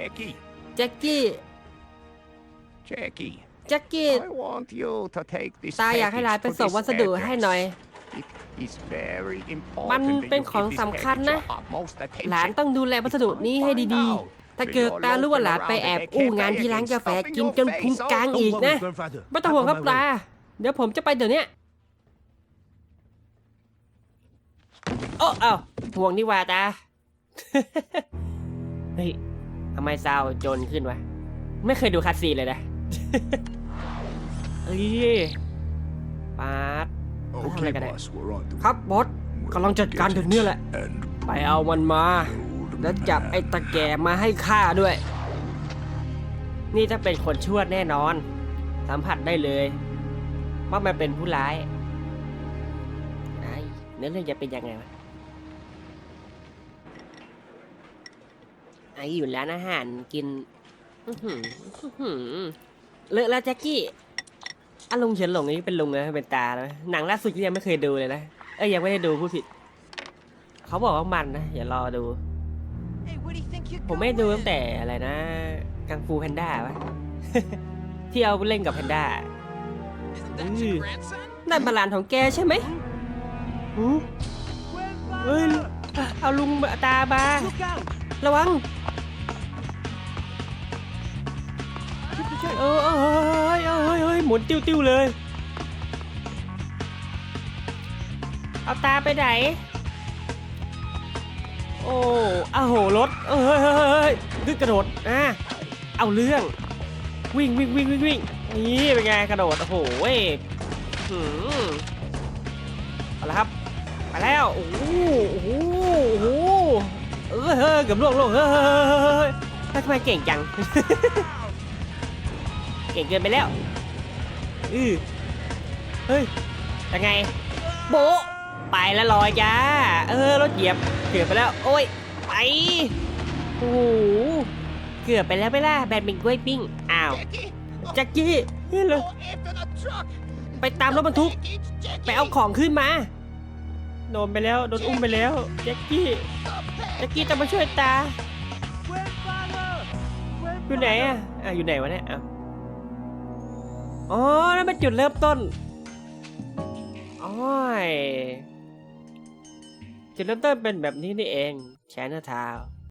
Jackie, แจ็คกี้ Jackie, แจ็คกี้ I want you to take this ตาอยากให้หลานไป package ส่ง to วั this สดุให้หน่อย address. It is very important มัน that you เป็น give ของ this สำคัญ package นะ your utmost attention. หลานต้องดูแลวัสดุนี้ให้ดีๆ ถ้าเกิดตารู้ว่าหลานไปแอบอู้งานที่ร้านกาแฟกินจนพุงกลางอีกนะ ไม่ต้องห่วงครับตา เดี๋ยวผมจะไปเดี๋ยวนี้โอ้เอ้าห่วงนี่หว่าตา เฮ้ย ทำไมซาวจนขึ้นวะ ไม่เคยดูคัดซีนเลยนะ เอ้ยปาด Okay, Look at it. boss, we're on to ครับบอสกำลังจัดการถึงเนี่ยแหละ and ไปเอามันมา แล้วจับไอ้ตะแก่มาให้ข้าด้วย นี่จะเป็นคนชั่วแน่นอน สัมผัสได้เลยว่ามันเป็นผู้ร้ายไอ้เนื้อเรื่องจะเป็นยังไงวะ ไอ้อยู่ร้านอาหารกินอื้อหืออื้อหือเลอะแล้วแจ็คกี้อาลุงเฉินหลงนี่เป็นลุงนะเป็นตาแล้วหนังล่าสุดที่ยังไม่เคยดูเลยนะเอ้ยยังไม่ได้ดูพูดผิด เขาบอกว่ามันนะอย่ารอดู ผมไม่ดูตั้งแต่อะไรนะ กังฟูแพนด้าวะที่เอาเล่นกับแพนด้า นั่นบาลานของแกใช่ไหมหูเฮ้ย เอาลุงตาบาระวังเออเออเฮ้ยเออเฮ้ยเฮ้ยหมุนติ้วติ้วเลย เอาตาไปไหน โอ้อาโหรถ เอ้ยเฮ้ยเฮ้ยเฮ้ยดึกกระโดดอะเอาเรื่อง วิ่งวิ่งวิ่งวิ่งวิ่งนี่เป็นไงกระโดด โอ้โหเว้ยหืมเอาละครับ ไปแล้วโอ้โหโอ้โหโอ้โหเออเฮ้ยเกือบล่วงล่วงเฮ้ยเฮ้ยเฮ้ยเฮ้ยเฮ้ยทำไมเก่งจัง เก่งเกินไปแล้วอือเฮ้ยยังไง โบไปแล้วลอยจ้า เออรถเหยียบเกือบไปแล้ว โอ้ยไปโอ้โหเกือบไปแล้วไม่ล่ะแบนเป็นกล้วยปิ้งอ้าวแจ็คกี้นี่เลยไปตามรถบรรทุกไปเอาของขึ้นมา โดนไปแล้ว โดนอุ้มไปแล้วแจ็คกี้แจ็คกี้จะมาช่วยตา อยู่ไหนอะอะอยู่ไหนวะเนี่ยอะอ๋อนั่นเป็นจุดเริ่มต้นโอ้ยจุดเริ่มต้นเป็นแบบนี้นี่เองแชนเนอร์ทาว